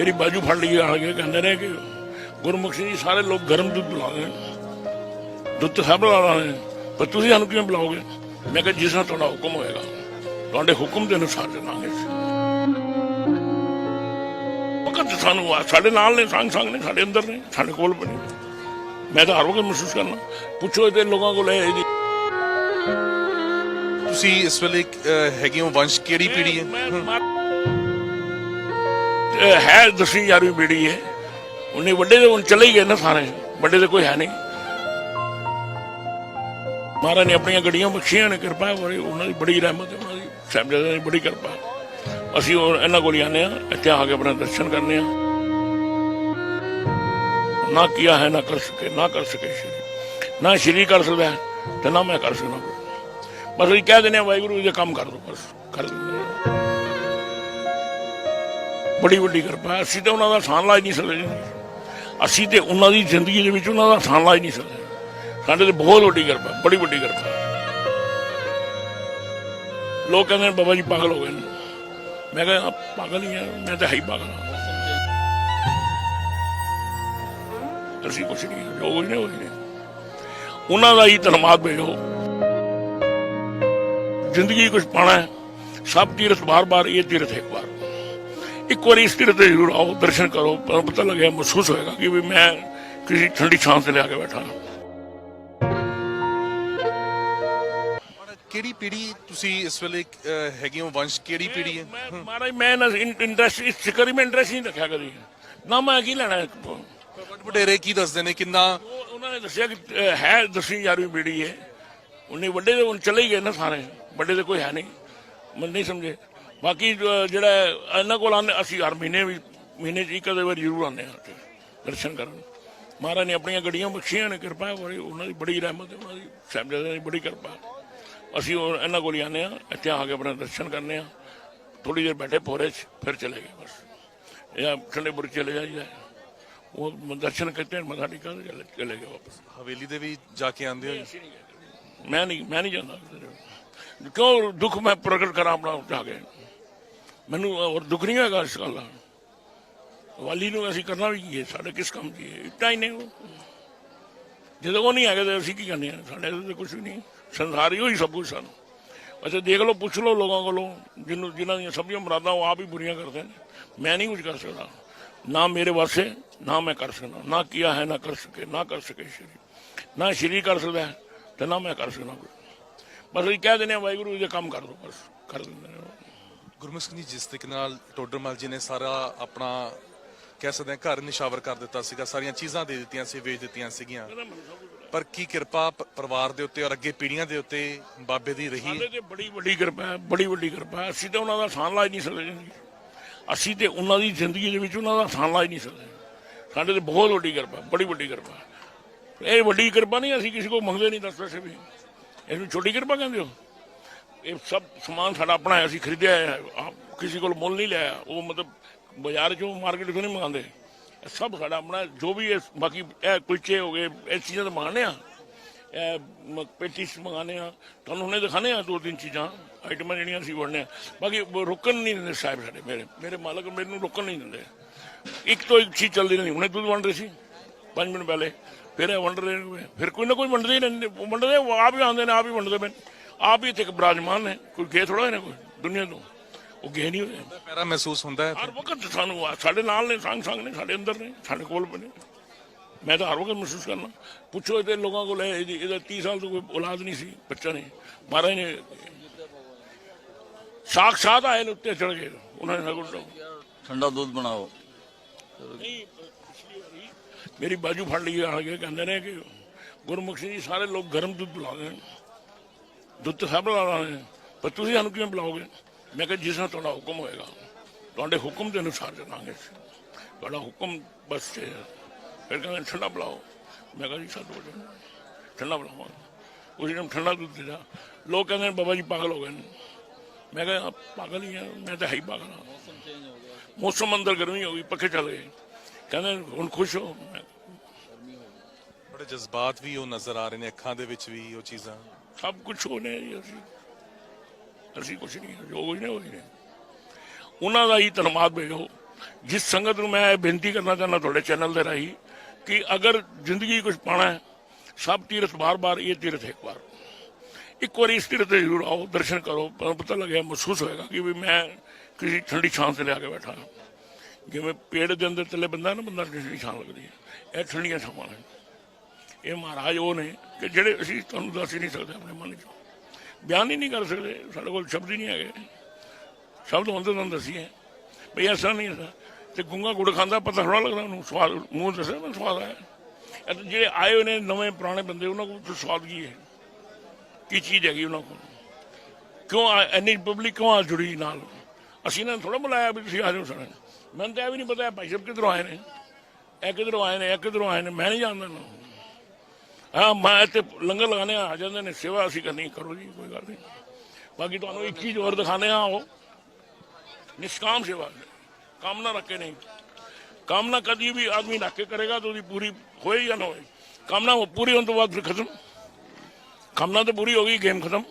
ਮੇਰੀ ਬਾਜੂ ਫੜ ਲਈ ਆ ਕੇ ਕਹਿੰਦੇ ਨੇ ਕਿ ਗੁਰਮੁਖ ਜੀ ਸਾਰੇ ਲੋਕ ਗਰਮ ਦੁੱਧ ਬੁਲਾਉਂਦੇ ਨੇ। ਦੁੱਧ ਸਭ ਬੁਲਾਉਣਾ ਨੇ ਪਰ ਤੁਸੀਂ ਸਾਨੂੰ ਕਿਵੇਂ ਬੁਲਾਓਗੇ ਮੈਂ ਕਿਹਾ ਜਿਸ ਨਾਲ ਤੁਹਾਡਾ ਹੁਕਮ ਹੋਏਗਾ ਤੁਹਾਡੇ ਹੁਕਮ ਦੇ ਅਨੁਸਾਰ ਚੱਲਾਂਗੇ ਵਕਤ ਸਾਨੂੰ ਆ- ਸਾਡੇ ਨਾਲ ਨੇ ਸੰਗ ਸੰਗ ਨੇ ਸਾਡੇ ਅੰਦਰ ਨੇ ਸਾਡੇ ਕੋਲ ਬਣੇ। ਮੈਂ ਤਾਂ ਹਰ ਵਕਤ ਮਹਿਸੂਸ ਕਰਨਾ ਪੁੱਛੋ ਇਹਦੇ ਲੋਕਾਂ ਕੋਲ ਇਹ ਇਹਦੀ ਤੁਸੀਂ ਇਸ ਵੇਲੇ ਹੈਗੇ ਹੋ ਵੰਸ਼ ਕਿਹੜੀ ਪੀੜ੍ਹੀ ਹੈ? ਹੈ ਦਸਵੀਂ ਯਾਰਵੀਂ ਪੀੜ੍ਹੀ ਹੈ ਉਹਨੇ ਵੱਡੇ ਦੇ ਹੁਣ ਚਲੇ ਹੀ ਗਏ ਨਾ ਸਾਰੇ। ਵੱਡੇ ਦੇ ਕੋਈ ਹੈ ਨਹੀਂ। ਮਹਾਰਾਜ ਨੇ ਆਪਣੀਆਂ ਗੱਡੀਆਂ ਬਖਸ਼ੀਆਂ ਨੇ, ਕਿਰਪਾ ਹੈ ਉਹਨਾਂ ਦੀ ਬੜੀ ਰਹਿਮਤ ਉਹਨਾਂ ਦੀ ਸਾਹਿਬਜ਼ਾਦਿਆਂ ਦੀ ਬੜੀ ਕਿਰਪਾ। ਅਸੀਂ ਇਹਨਾਂ ਕੋਲ ਹੀ ਆਉਂਦੇ ਹਾਂ, ਇੱਥੇ ਆ ਕੇ ਆਪਣੇ ਦਰਸ਼ਨ ਕਰਨੇ ਆ ਨਾ ਕੀਆ ਹੈ, ਨਾ ਕਰ ਸਕੇ, ਨਾ ਕਰ ਸਕੇ ਸ਼੍ਰੀ। ਨਾ ਸ਼੍ਰੀ ਕਰ ਸਕਦਾ ਤੇ ਨਾ ਮੈਂ ਕਰ ਸਕਦਾ। ਬਸ ਅਸੀਂ ਕਹਿ ਦਿੰਦੇ ਹਾਂ, ਵਾਹਿਗੁਰੂ ਜੀ ਦੇ ਕੰਮ ਕਰ ਦੋ, ਬਸ ਕਰ ਦਿੰਦੇ ਬੜੀ ਵੱਡੀ ਕਿਰਪਾ ਅਸੀਂ ਤਾਂ ਉਹਨਾਂ ਦਾ ਸਾਨ ਲਾਜ ਨਹੀਂ ਸਕਦੇ। ਅਸੀਂ ਤੇ ਉਹਨਾਂ ਦੀ ਜ਼ਿੰਦਗੀ ਦੇ ਵਿੱਚ ਉਹਨਾਂ ਦਾ ਸਾਨ ਲਾਜ ਨਹੀਂ ਸਕਦੇ। ਸਾਡੇ ਤੇ ਬਹੁਤ ਵੱਡੀ ਕਿਰਪਾ, ਬੜੀ ਵੱਡੀ ਕਿਰਪਾ ਲੋਕ ਕਹਿੰਦੇ ਨੇ, ਬਾਬਾ ਜੀ ਪਾਗਲ ਹੋ ਗਏ ਨੇ। ਮੈਂ ਕਹਿੰਦਾ ਪਾਗਲ ਹੀ ਆ, ਮੈਂ ਤਾਂ ਹੈ ਹੀ ਪਾਗਲ ਹਾਂ। ਅਸੀਂ ਕੁਛ ਨਹੀਂ, ਜੋ ਕੁਛ ਨੇ ਹੋਈ ਨੇ। ਉਹਨਾਂ ਦਾ ਹੀ ਧੰਨਵਾਦ ਭੇਜੋ। ਜ਼ਿੰਦਗੀ ਕੁਝ ਪਾਣਾ ਸਭ ਤੀਰਥ ਬਾਰ-ਬਾਰ ਇਹ ਤੀਰਥ ਇੱਕ ਵਾਰ। ਇੱਕ ਵਾਰੀ ਇਸ ਤੀਰਥ ਤੇ ਜ਼ਰੂਰ ਆਓ ਦਰਸ਼ਨ ਕਰੋ ਪਤਾ ਲੱਗਿਆ ਮਹਿਸੂਸ ਹੋਏਗਾ ਕਿ ਵੀ ਮੈਂ ਕਿਸੇ ਠੰਡੀ ਛਾਂ ਤੇ ਲਿਆ ਕੇ ਬੈਠਾ ਹਾਂ। ਕਿਹੜੀ ਪੀੜ੍ਹੀ ਤੁਸੀਂ ਇਸ ਵੇਲੇ ਹੈਗੇ ਹੋ? ਵੰਸ਼ ਕਿਹੜੀ ਪੀੜ੍ਹੀ ਹੈ? ਮੈਂ ਮਹਾਰਾਜ ਮੈਂ ਨਾ ਇੰਟਰਸਟ ਇਸ ਮੈਂ ਇੰਟਰਸਟ ਨਹੀਂ ਰੱਖਿਆ ਕਦੀ। ਨਾ ਮੈਂ ਕੀ ਲੈਣਾ ਵੱਡ ਵਡੇਰੇ ਕੀ ਦੱਸਦੇ ਨੇ? ਕਿੰਨਾ ਉਹਨਾਂ ਨੇ ਦੱਸਿਆ ਕਿ ਹੈ ਦਸਵੀਂ ਯਾਰਵੀਂ ਪੀੜ੍ਹੀ ਹੈ। ਉਹਨੇ ਵੱਡੇ ਦੇ ਹੁਣ ਚਲੇ ਗਏ ਨਾ ਸਾਰੇ। ਵੱਡੇ ਦੇ ਕੋਈ ਹੈ ਨਹੀਂ। ਮੈਂ ਨਹੀਂ ਸਮਝੇ। ਬਾਕੀ ਜਿਹੜਾ ਇਹਨਾਂ ਕੋਲ ਆਉਂਦੇ ਅਸੀਂ ਹਰ ਮਹੀਨੇ ਵੀ ਮਹੀਨੇ 'ਚ ਇੱਕ ਵਾਰ ਜ਼ਰੂਰ ਆਉਂਦੇ ਹਾਂ ਉੱਥੇ ਦਰਸ਼ਨ ਕਰਨ। ਮਹਾਰਾਜ ਨੇ ਆਪਣੀਆਂ ਗੱਡੀਆਂ ਬਖਸ਼ੀਆਂ ਨੇ ਕਿਰਪਾ ਬੜੀ ਉਹਨਾਂ ਦੀ ਬੜੀ ਰਹਿਮਤ ਹੈ ਉਹਨਾਂ ਦੀ ਸਾਹਿਬਜ਼ਾਦਿਆਂ ਦੀ ਬੜੀ ਕਿਰਪਾ। ਅਸੀਂ ਉਹ ਇਹਨਾਂ ਕੋਲ ਆਉਂਦੇ ਹਾਂ ਇੱਥੇ ਆ ਕੇ ਆਪਣੇ ਦਰਸ਼ਨ ਕਰਨੇ ਆ ਥੋੜੀ ਦੇਰ ਬੈਠੇ ਭੋਰੇ 'ਚ ਫਿਰ ਚਲੇ ਗਏ ਬਸ। ਇਹ ਠੰਡੇਪੁਰ ਚਲੇ ਜਾਈਦਾ। ਉਹ ਦਰਸ਼ਨ ਕਰਤੇ ਮੱਥਾ ਟੇਕਾ ਚਲੇ- ਗਏ ਵਾਪਸ। ਹਵੇਲੀ ਦੇ ਵੀ ਜਾ ਕੇ ਆਉਂਦੇ ਹੋ? ਮੈਂ ਨਹੀਂ ਮੈਂ ਨਹੀਂ ਜਾਂਦਾ। ਕਿਉਂ ਦੁੱਖ ਮੈਂ ਪ੍ਰਗਟ ਕਰਾਂ ਆਪਣਾ ਜਾ ਕੇ? ਮੈਨੂੰ ਹੋਰ ਦੁੱਖ ਨਹੀਂ ਹੈਗਾ ਇਸ ਗੱਲ ਦਾ। ਵਾਲੀ ਨੂੰ ਅਸੀਂ ਕਰਨਾ ਵੀ ਕੀ ਹੈ? ਸਾਡੇ ਕਿਸ ਕੰਮ ਦੀ ਹੈ? ਇੱਟਾਂ ਹੀ ਨੇ ਉਹ। ਜਦੋਂ ਉਹ ਨਹੀਂ ਹੈਗੇ ਤਾਂ ਅਸੀਂ ਕੀ ਕਰਨੇ ਆ? ਸਾਡੇ ਤੇ ਕੁਝ ਵੀ ਨਹੀਂ। ਸੰਸਾਰ ਹੀ ਹੋਈ ਸਭ ਕੁਝ ਸਾਨੂੰ। ਅੱਛਾ, ਦੇਖ ਲਓ, ਪੁੱਛ ਲਓ ਲੋਕਾਂ ਕੋਲੋਂ, ਜਿਹਨੂੰ ਜਿਨ੍ਹਾਂ ਦੀਆਂ ਸਭ ਦੀਆਂ ਮੁਰਾਦਾਂ ਉਹ ਆਪ ਹੀ ਬੁਰੀਆਂ ਕਰਦੇ ਨੇ। ਮੈਂ ਨਹੀਂ ਕੁਝ ਕਰ ਸਕਦਾ। ਨਾ ਮੇਰੇ ਵਾਸਤੇ, ਨਾ ਮੈਂ ਕਰ ਸਕਦਾ। ਨਾ ਕੀਆ ਹੈ, ਨਾ ਕਰ ਸਕੇ, ਨਾ ਕਰ ਸਕੇ ਸ਼੍ਰੀ। ਨਾ ਸ਼੍ਰੀ ਕਰ ਸਕਦਾ ਹੈ ਤੇ ਨਾ ਮੈਂ ਕਰ ਸਕਦਾ। ਬਸ ਅਸੀਂ ਕਹਿ ਦਿੰਦੇ ਹਾਂ, ਵਾਹਿਗੁਰੂ ਜੀ ਦੇ ਕੰਮ ਕਰ ਦੋ, ਬਸ। ਕਰ ਦਿੰਦੇ ਨੇ। ਗੁਰਮੁਖ ਸਿੰਘ ਜੀ ਜਿਸ ਤਰੀਕੇ ਨਾਲ ਟੋਡਰਮਲ ਜੀ ਨੇ ਸਾਰਾ ਆਪਣਾ ਕਹਿ ਸਕਦੇ ਘਰ ਨਿਸ਼ਾਵਰ ਕਰ ਦਿੱਤਾ ਸੀਗਾ ਸਾਰੀਆਂ ਚੀਜ਼ਾਂ ਦੇ ਦਿੱਤੀਆਂ ਸੀ ਵੇਚ ਦਿੱਤੀਆਂ ਸੀਗੀਆਂ। ਪਰ ਕੀ ਕਿਰਪਾ ਪ- ਪਰਿਵਾਰ ਦੇ ਉੱਤੇ ਔਰ ਅੱਗੇ ਪੀੜ੍ਹੀਆਂ ਦੇ ਉੱਤੇ ਬਾਬੇ ਦੀ ਰਹੀ? ਸਾਡੇ ਤੇ ਬੜੀ ਵੱਡੀ ਕਿਰਪਾ ਹੈ ਬੜੀ ਵੱਡੀ ਕਿਰਪਾ ਹੈ। ਅਸੀਂ ਤੇ ਉਹਨਾਂ ਦਾ ਸਾਨ ਲਾ ਹੀ ਨਹੀਂ ਸਕਦੇ। ਜੀ। ਅਸੀਂ ਤੇ ਉਹਨਾਂ ਦੀ ਜ਼ਿੰਦਗੀ ਦੇ ਵਿੱਚ ਉਹਨਾਂ ਦਾ ਸਾਨ ਲਾ ਹੀ ਨਹੀਂ ਸਕਦੇ। ਸਾਡੇ ਤੇ ਬਹੁਤ ਵੱਡੀ ਕਿਰਪਾ ਬੜੀ ਵੱਡੀ ਕਿਰਪਾ। ਇਹ ਵੱਡੀ ਕਿਰਪਾ ਨਹੀਂ ਅਸੀਂ ਕਿਸੇ ਕੋਲ ਮੰਗਦੇ ਨਹੀਂ ਦਸ ਪੈਸੇ ਵੀ। ਇਹਨੂੰ ਛੋਟੀ ਕਿਰਪਾ ਕਹਿੰਦੇ ਹੋ? ਇਹ ਸਭ ਸਮਾਨ ਸਾਡਾ ਆਪਣਾ ਹੈ, ਅਸੀਂ ਖਰੀਦਿਆ ਹੈ। ਆਪ ਕਿਸੇ ਕੋਲ ਮੁੱਲ ਨਹੀਂ ਲਿਆ। ਉਹ ਮਤਲਬ ਬਾਜ਼ਾਰ ਚੋਂ ਮਾਰਕੀਟ ਤੋਂ ਨਹੀਂ ਮੰਗਾਉਂਦੇ। ਇਹ ਸਭ ਸਾਡਾ ਆਪਣਾ ਜੋ ਵੀ ਇਹ ਬਾਕੀ ਇਹ ਕੁਲਚੇ ਹੋ ਗਏ, ਇਹ ਚੀਜ਼ਾਂ ਤਾਂ ਮੰਗਾਉਂਦੇ ਆ ਇਹ ਮ- ਪੈਟੀਸ ਮੰਗਾਉਂਦੇ ਆ ਤੁਹਾਨੂੰ ਹੁਣੇ ਦਿਖਾਣੇ ਆ ਦੋ ਤਿੰਨ ਚੀਜ਼ਾਂ। ਆਈਟਮਾਂ ਜਿਹੜੀਆਂ ਅਸੀਂ ਵੜਨੇ ਆ ਬਾਕੀ ਉਹ ਰੁਕਣ ਨਹੀਂ ਦਿੰਦੇ ਸਾਹਿਬ ਸਾਡੇ ਮੇਰੇ। ਮੇਰੇ ਮਾਲਕ ਮੈਨੂੰ ਰੁਕਣ ਨਹੀਂ ਦਿੰਦੇ। ਇੱਕ ਤੋਂ ਇੱਕ ਚੀਜ਼ ਚੱਲਦੀ ਨਹੀਂ ਹੁਣੇ ਦੁੱਧ ਵੰਡ ਰਹੇ ਸੀ। 5 ਮਿੰਟ ਪਹਿਲੇ। ਫਿਰ ਇਹ ਵੰਡ ਰਹੇ ਨੇ। ਫਿਰ ਕੋਈ ਨਾ ਕੋਈ ਵੰਡਦੇ ਹੀ ਰਹਿੰਦੇ। ਵੰਡਦੇ ਉਹ ਆਪ ਹੀ ਆਉਂਦੇ ਨੇ, ਆਪ ਹੀ ਵੰਡਦੇ ਪਏ ਨੇ। ਆਪ ਹੀ ਇੱਥੇ ਇੱਕ ਬਰਾਜਮਾਨ ਨੇ ਕੋਈ ਗੇ ਥੋੜਾ ਨੇ ਕੋਈ ਦੁਨੀਆ ਤੋਂ? ਉਹ ਗੇ ਨਹੀਂ ਹੋਏ। ਪੈਰਾ ਮਹਿਸੂਸ ਹੁੰਦਾ ਹੈ ਹਰ ਵਕਤ ਸਾਨੂੰ ਆ- ਸਾਡੇ ਨਾਲ ਨੇ ਸੰਗ ਸੰਗ ਨੇ ਸਾਡੇ ਅੰਦਰ ਨੇ ਸਾਡੇ ਕੋਲ ਬਣੇ। ਮੈਂ ਤਾਂ ਹਰ ਵਕਤ ਮਹਿਸੂਸ ਕਰਨਾ ਪੁੱਛੋ ਇਹਦੇ ਲੋਕਾਂ ਕੋਲ ਇਹ ਇਹਦੀ- ਇਹਦਾ 30 ਸਾਲ ਤੋਂ ਕੋਈ ਔਲਾਦ ਨਹੀਂ ਸੀ ਬੱਚਾ ਨਹੀਂ। ਮਹਾਰਾਜ ਨੇ ਸਾਖਸ਼ਾਤ ਆਏ ਨੇ ਉੱਤੇ ਚੜ ਗਏ ਉਹਨਾਂ ਨੇ ਸਗੋਂ ਠੰਡਾ ਦੁੱਧ ਬਣਾਓ। ਨਹੀਂ ਪਿਛਲੀ ਵਾਰੀ ਮੇਰੀ ਬਾਜੂ ਫੜ ਲਈ ਆ ਕੇ ਕਹਿੰਦੇ ਨੇ ਕਿ ਗੁਰਮੁਖ ਸਿੰਘ ਜੀ ਸਾਰੇ ਲੋਕ ਗਰਮ ਦੁੱਧ ਬੁਲਾਉਂਦੇ ਨੇ। ਦੁੱਧ ਸਭ ਬੁਲਾਉਣਾ ਨੇ ਪਰ ਤੁਸੀਂ ਸਾਨੂੰ ਕਿਵੇਂ ਬੁਲਾਓਗੇ? ਮੈਂ ਕਿਹਾ ਜਿਸ ਨਾਲ ਤੁਹਾਡਾ ਹੁਕਮ ਹੋਏਗਾ, ਤੁਹਾਡੇ ਹੁਕਮ ਦੇ ਅਨੁਸਾਰ ਚੱਲਾਂਗੇ ਤੁਹਾਡਾ ਹੁਕਮ ਬਸ ਤੇ ਫਿਰ ਕਹਿੰਦੇ, ਠੰਡਾ ਬੁਲਾਓ ਮੈਂ ਕਿਹਾ ਜੀ ਸਾਡੋ ਵਜੇ। ਠੰਡਾ ਬੁਲਾਓ ਉਸ ਨੇ ਠੰਡਾ ਦੁੱਧ ਦਿੱਤਾ। ਲੋਕ ਕਹਿੰਦੇ ਨੇ, ਬਾਬਾ ਜੀ ਪਾਗਲ ਹੋ ਗਏ ਨੇ। ਮੈਂ ਕਿਹਾ ਪਾਗਲ ਹੀ ਆ, ਮੈਂ ਤਾਂ ਹੈ ਹੀ ਪਾਗਲ ਹਾਂ। ਮੌਸਮ ਅੰਦਰ ਗਰਮੀ ਹੋ ਗਈ, ਪੱਖੇ ਚੱਲ ਗਏ। ਕਹਿੰਦੇ, ਹੁਣ ਖੁਸ਼ ਹੋ। ਬੜੇ ਜਜ਼ਬਾਤ ਵੀ ਉਹ ਨਜ਼ਰ ਆ ਰਹੇ ਨੇ, ਅੱਖਾਂ ਦੇ ਵਿੱਚ ਵੀ ਉਹ ਚੀਜ਼ਾਂ। ਸਭ ਕੁਝ ਹੋਣੇ ਜੀ, ਅਸੀਂ ਅਸੀਂ ਕੁਝ ਨਹੀਂ, ਜੋ ਕੁਝ ਨੇ ਹੋਈ ਨੇ। ਉਹਨਾਂ ਦਾ ਹੀ ਧੰਨਵਾਦ ਭੇਜੋ। ਜਿਸ ਸੰਗਤ ਨੂੰ ਮੈਂ ਬੇਨਤੀ ਕਰਨਾ ਚਾਹੁੰਦਾ ਤੁਹਾਡੇ ਚੈਨਲ ਦੇ ਰਾਹੀਂ ਕਿ ਅਗਰ ਜ਼ਿੰਦਗੀ ਕੁਝ ਪਾਣਾ ਹੈ, ਸਭ ਤੀਰਥ ਬਾਰ-ਬਾਰ ਇਹ ਤੀਰਥ ਇੱਕ ਵਾਰ। ਇੱਕ ਵਾਰੀ ਇਸ ਤੀਰਥ ਤੇ ਜ਼ਰੂਰ ਆਓ, ਦਰਸ਼ਨ ਕਰੋ। ਪਤਾ ਲੱਗਿਆ, ਮਹਿਸੂਸ ਹੋਏਗਾ ਕਿ ਵੀ ਮੈਂ ਕਿਸੇ ਠੰਡੀ ਛਾਂ ਤੇ ਲਿਆ ਕੇ ਬੈਠਾ ਜਿਵੇਂ ਪੇੜ ਦੇ ਅੰਦਰ ਥੱਲੇ ਬੰਦਾ ਨਾ, ਬੰਦਾ ਠੰਡੀ ਛਾਂ ਲੱਗਦੀ ਹੈ। ਇਹ ਠੰਡੀਆਂ ਛਾਵਾਂ ਨੇ। ਇਹ ਮਹਾਰਾਜ ਉਹ ਨੇ ਕਿ ਜਿਹੜੇ ਅਸੀਂ ਤੁਹਾਨੂੰ ਦੱਸ ਹੀ ਨਹੀਂ ਸਕਦੇ, ਆਪਣੇ ਮਨ ਚੋਂ ਬਿਆਨ ਹੀ ਨਹੀਂ ਕਰ ਸਕਦੇ, ਸਾਡੇ ਕੋਲ ਸ਼ਬਦ ਹੀ ਨਹੀਂ ਹੈਗੇ। ਸ਼ਬਦ ਹੁੰਦੇ ਤੁਹਾਨੂੰ ਦੱਸੀਏ। ਬਈ ਐਸਾ ਨਹੀਂ ਐਸਾ ਤੇ ਗੁੰਗਾ ਗੁੜ ਖਾਂਦਾ, ਪਤਾ ਥੋੜਾ ਲੱਗਦਾ ਉਹਨੂੰ, ਸਵਾਦ, ਮੂੰਹ ਦੱਸਿਆ ਮੈਨੂੰ ਸਵਾਦ ਆਇਆ। ਇਹ ਤਾਂ ਜਿਹੜੇ ਆਏ ਹੋਏ ਨੇ ਨਵੇਂ ਪੁਰਾਣੇ ਬੰਦੇ, ਉਹਨਾਂ ਕੋਲ ਸਵਾਦ ਕੀ ਹੈ? ਕੀ ਚੀਜ਼ ਹੈਗੀ ਉਹਨਾਂ ਕੋਲ? ਕਿਉਂ ਆ- ਇੰਨੀ ਪਬਲਿਕ ਕਿਉਂ ਆ ਜੁੜੀ ਨਾਲ? ਅਸੀਂ ਇਹਨਾਂ ਨੂੰ ਥੋੜਾ ਬੁਲਾਇਆ ਵੀ ਤੁਸੀਂ ਆ ਜਾਓ ਸਾਡੇ ਮੈਨੂੰ ਤਾਂ ਇਹ ਵੀ ਨਹੀਂ ਪਤਾ ਭਾਈ ਸਾਹਿਬ ਕਿੱਧਰੋਂ ਆਏ ਨੇ? ਇਹ ਕਿੱਧਰੋਂ ਆਏ ਨੇ? ਇਹ ਕਿੱਧਰੋਂ ਆਏ ਨੇ? ਮੈਂ ਨਹੀਂ ਜਾਣਦਾ ਇਹਨਾਂ ਨੂੰ। ਹਾਂ, ਮੈਂ ਇੱਥੇ ਲੰਗਰ ਲਗਾਣੇ ਆ ਜਾਂਦੇ ਨੇ, ਸੇਵਾ ਅਸੀਂ ਕਰਨੀ, ਕਰੋ ਜੀ, ਕੋਈ ਗੱਲ ਨਹੀਂ। ਬਾਕੀ ਤੁਹਾਨੂੰ ਇੱਕ ਚੀਜ਼ ਹੋਰ ਦਿਖਾਣੇ ਆ ਉਹ। ਨਿਸ਼ਕਾਮ ਸੇਵਾ। ਕਾਮਨਾ ਰੱਖੇ ਨਹੀਂ। ਕਾਮਨਾ ਕਦੀ ਵੀ ਆਦਮੀ ਰੱਖ ਕੇ ਕਰੇਗਾ ਤਾਂ ਉਹਦੀ ਪੂਰੀ ਹੋਏ ਜਾਂ ਨਾ ਹੋਏ। ਕਾਮਨਾ ਉਹ ਪੂਰੀ ਹੋਣ ਤੋਂ ਬਾਅਦ ਫਿਰ ਖਤਮ। ਕਾਮਨਾ ਤਾਂ ਪੂਰੀ ਹੋ ਗਈ, ਗੇਮ ਖਤਮ।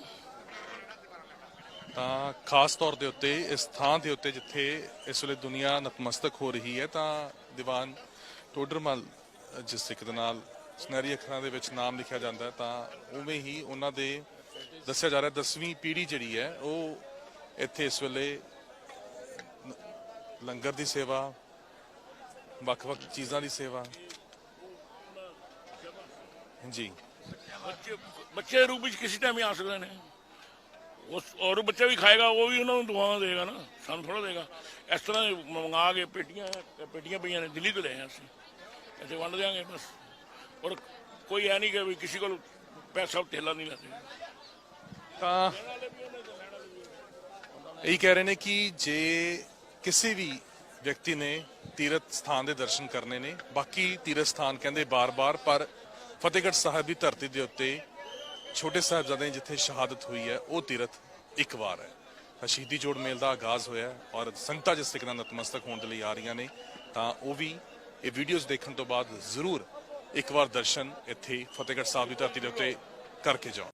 ਤਾਂ ਖਾਸ ਤੌਰ ਦੇ ਉੱਤੇ, ਇਸ ਥਾਂ ਦੇ ਉੱਤੇ ਜਿੱਥੇ ਇਸ ਵੇਲੇ ਦੁਨੀਆ ਨਤਮਸਤਕ ਹੋ ਰਹੀ ਹੈ, ਤਾਂ ਦੀਵਾਨ ਟੋਡਰਮਲ ਜਿਸ ਸਿੱਖ ਦੇ ਨਾਲ ਸੁਨਹਿਰੀ ਅੱਖਰਾਂ ਦੇ ਵਿੱਚ ਨਾਮ ਲਿਖਿਆ ਜਾਂਦਾ ਤਾਂ ਉਵੇਂ ਹੀ ਉਹਨਾਂ ਦੇ ਦੱਸਿਆ ਜਾ ਰਿਹਾ 10ਵੀਂ ਪੀੜ੍ਹੀ ਜਿਹੜੀ ਹੈ, ਉਹ ਇੱਥੇ ਇਸ ਵੇਲੇ ਲੰਗਰ ਦੀ ਸੇਵਾ, ਵੱਖ-ਵੱਖ ਚੀਜ਼ਾਂ ਦੀ ਸੇਵਾ। ਜੀ। ਬੱਚੇ ਬੱਚੇ ਰੂਪ ਵਿੱਚ ਕਿਸੇ ਟਾਈਮ ਵੀ ਆ ਸਕਦੇ ਨੇ। ਉਸ, ਔਰ ਬੱਚਾ ਵੀ ਖਾਏਗਾ, ਉਹ ਵੀ ਉਹਨਾਂ ਨੂੰ ਦੁਆਵਾਂ ਦੇਗਾ ਨਾ, ਸਾਨੂੰ ਥੋੜਾ ਦੇਗਾ। ਇਸ ਤਰ੍ਹਾਂ ਦੇ ਮੰਗਾ ਕੇ ਪੇਟੀਆਂ ਪੇਟੀਆਂ ਪਈਆਂ ਨੇ, ਦਿੱਲੀ ਤੋਂ ਲੈ ਆਏ ਅਸੀਂ। ਇੱਥੇ ਵੰਡ ਦਿਆਂਗੇ, ਬਸ। ਔਰ ਕੋਈ ਐ ਨਹੀਂ ਕਿ ਵੀ ਕਿਸੇ ਕੋਲ ਪੈਸਾ ਧੇਲਾ ਨਹੀਂ ਲੈਂਦੇ। ਤਾਂ ਇਹੀ ਕਹਿ ਰਹੇ ਨੇ ਕਿ ਜੇ ਕਿਸੇ ਵੀ ਵਿਅਕਤੀ ਨੇ ਤੀਰਥ ਸਥਾਨ ਦੇ ਦਰਸ਼ਨ ਕਰਨੇ ਨੇ, ਬਾਕੀ ਤੀਰਥ ਸਥਾਨ ਕਹਿੰਦੇ ਬਾਰ-ਬਾਰ, ਪਰ ਫਤਿਹਗੜ੍ਹ ਸਾਹਿਬ ਦੀ ਧਰਤੀ ਦੇ ਉੱਤੇ ਛੋਟੇ ਸਾਹਿਬਜ਼ਾਦੇ ਜਿੱਥੇ ਸ਼ਹਾਦਤ ਹੋਈ ਹੈ, ਉਹ ਤੀਰਥ ਇੱਕ ਵਾਰ ਹੈ। ਸ਼ਹੀਦੀ ਜੋੜ ਮੇਲ ਦਾ ਆਗਾਜ਼ ਹੋਇਆ ਔਰ ਸੰਗਤਾਂ ਜਿਸ ਤਰੀਕੇ ਨਾਲ ਨਤਮਸਤਕ ਹੋਣ ਦੇ ਲਈ ਆ ਰਹੀਆਂ ਨੇ, ਤਾਂ ਉਹ ਵੀ ਇਹ ਵੀਡੀਓਜ਼ ਦੇਖਣ ਤੋਂ ਬਾਅਦ ਜ਼ਰੂਰ ਇੱਕ ਵਾਰ ਦਰਸ਼ਨ ਇੱਥੇ ਫਤਿਹਗੜ੍ਹ ਸਾਹਿਬ ਦੀ ਧਰਤੀ ਦੇ ਉੱਤੇ ਕਰਕੇ ਜਾਓ।